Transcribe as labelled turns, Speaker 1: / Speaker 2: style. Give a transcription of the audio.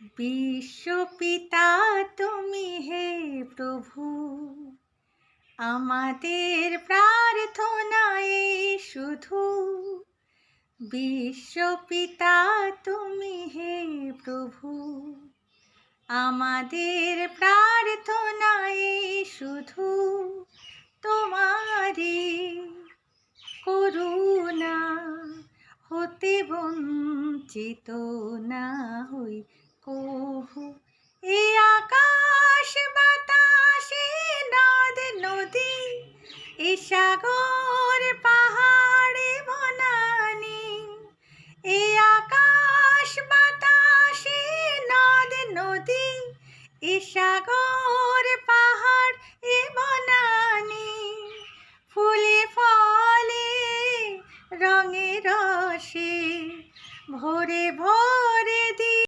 Speaker 1: বিশ্বপিতা তুমি হে প্রভু। আমাদের প্রার্থনায় শুধু। বিশ্বপিতা তুমি হে প্রভু। আমাদের প্রার্থনায় শুধু। তোমারই করুণা হতে বঞ্চিত না এ সাগর পাহাড়ে বনানি, এ আকাশ বাতাসে নদ নদী, এ সাগর পাহাড় এ বনানি। ফুলে ফলে রঙে রসে, ভোরে ভোর